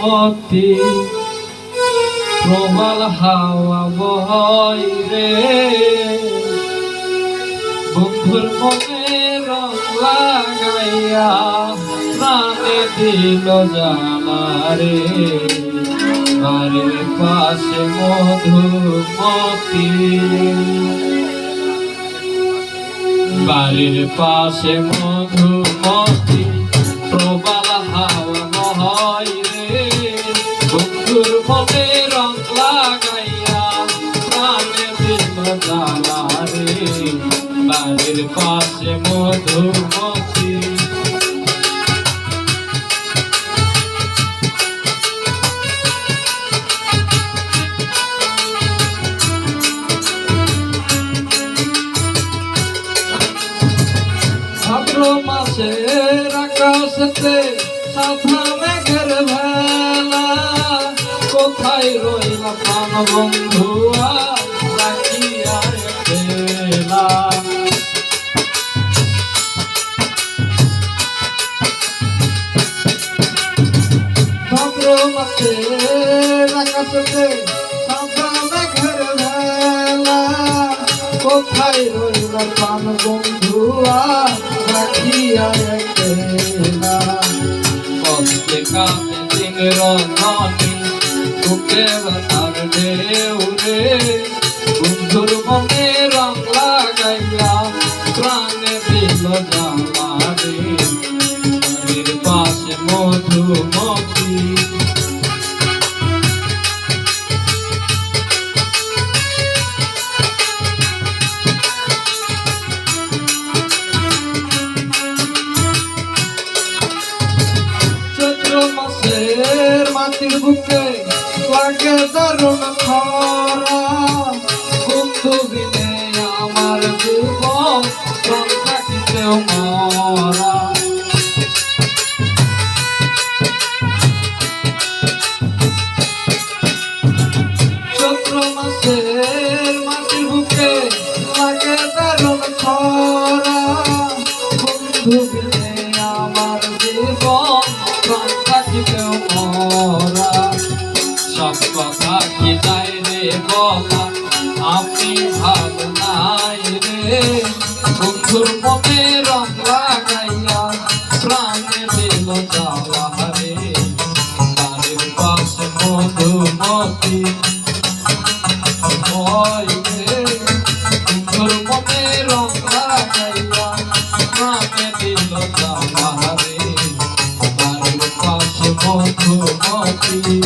মতি প্রবল হাওয়া বয় রে। বন্ধুর মনে রং দিল জানারে বাড়ির পাশে মধুমতি। বাড়ির পাশে দিল জ্বালা রে বাড়ির পাশে মধুমতি। ভাদ্র মাসের আকাশেতে সাধা মেঘের কোথায় রইলা বন্ধুয়া কোথায় রইলা প্রাণ বন্ধুয়া রাখিয়া বেলা কষ্টে কামে সিংর ধনী বুকে বাতার ঢেউ মধুমতি। মাটির বুকে লাগে দারুণ খরা। বন্ধু বিনে আমার জীবন থাকিতেও মরা। বিনে আমার জীবন প্রাণ থাকিতেও মরা সব কথা কি যাই রে বলা? আমি ভালো নাই রে। বন্ধুর মনে রং লাগাইয়া প্রাণে দিল যাওয়া রে। বাড়ির পাশে মধুমতি ভয় রে। বন্ধুর মনে রং রে বাড়ির পাশে মধুমতি